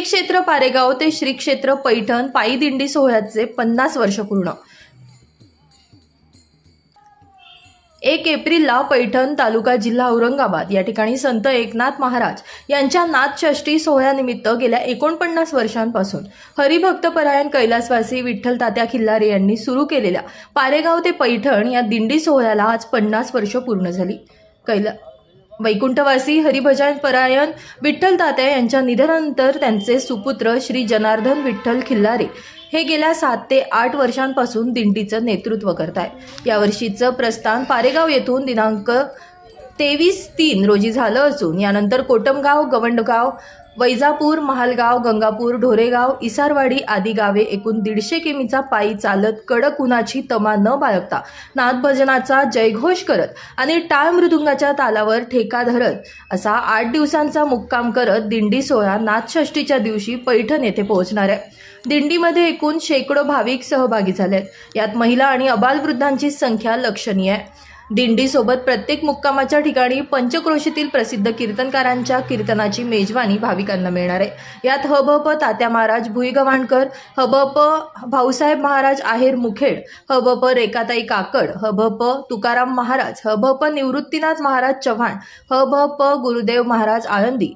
क्षेत्र पारेगाव ते श्री क्षेत्र पैठण पायी दिंडी सोहळ्याचे पन्नास वर्ष पूर्ण. एक एप्रिलला पैठण तालुका जिल्हा औरंगाबाद या ठिकाणी संत एकनाथ महाराज यांच्या नाथषष्ठी सोहळ्यानिमित्त गेल्या एकोणपन्नास वर्षांपासून हरिभक्तपरायण कैलासवासी विठ्ठल तात्या खिल्लारे यांनी सुरू केलेल्या पारेगाव ते पैठण या दिंडी सोहळ्याला आज पन्नास वर्ष पूर्ण झाली. कैला वैकुंठवासी हरिभजन परायण विठ्ठल तात्या यांच्या निधनानंतर त्यांचे सुपुत्र श्री जनार्दन विठ्ठल खिल्लारे हे गेल्या सात ते आठ वर्षांपासून दिंडीचं नेतृत्व करत आहे यावर्षीचं प्रस्थान पारेगाव येथून दिनांक तेवीस तीन रोजी झालं असून यानंतर कोटमगाव गवंडगाव वैजापूर महालगाव गंगापूर ढोरेगाव इसारवाडी आदी गावे एकूण दीडशे किमीचा पायी चालत कडक उन्हाची तमा न बाळगता नादभजनाचा जयघोष करत आणि टाळ मृदुंगाच्या तालावर ठेका धरत असा आठ दिवसांचा मुक्काम करत दिंडी सोहळा नाथषष्टीच्या दिवशी पैठण येथे पोहोचणार आहे. दिंडीमध्ये एकूण शेकडो भाविक सहभागी झाले आहेत यात महिला आणि अबालवृद्धांची संख्या लक्षणीय आहे. दिंडीसोबत प्रत्येक मुक्कामाच्या ठिकाणी पंचक्रोशीतील प्रसिद्ध कीर्तनकारांच्या कीर्तनाची मेजवानी भाविकांना मिळणार आहे. यात हबप तात्या महाराज भुईगव्हाणकर हबप भाऊसाहेब महाराज आहेर मुखेड हबप रेखाताई काकड हबप तुकाराम महाराज हबप निवृत्तीनाथ महाराज चव्हाण हबप गुरुदेव महाराज आळंदी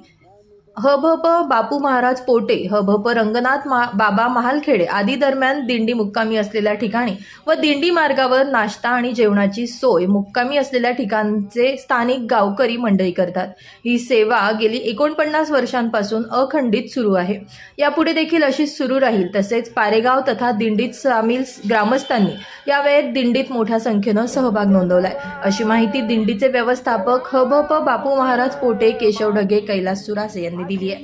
हबप बापू महाराज पोटे हबप रंगनाथ मा बाबा महालखेडे आदी दरम्यान दिंडी मुक्कामी असलेल्या ठिकाणी व दिंडी मार्गावर नाश्ता आणि जेवणाची सोय मुक्कामी असलेल्या ठिकाणचे स्थानिक गावकरी मंडळी करतात. ही सेवा गेली एकोणपन्नास वर्षांपासून अखंडित सुरू आहे. यापुढे देखील अशीच सुरू राहील. तसेच पारेगाव तथा दिंडीत सामील ग्रामस्थांनी यावेळेत दिंडीत मोठ्या संख्येनं सहभाग नोंदवलाय. अशी माहिती दिंडीचे व्यवस्थापक हबप बापू महाराज पोटे केशव ढगे कैलास सुरासे यांनी दिली आहे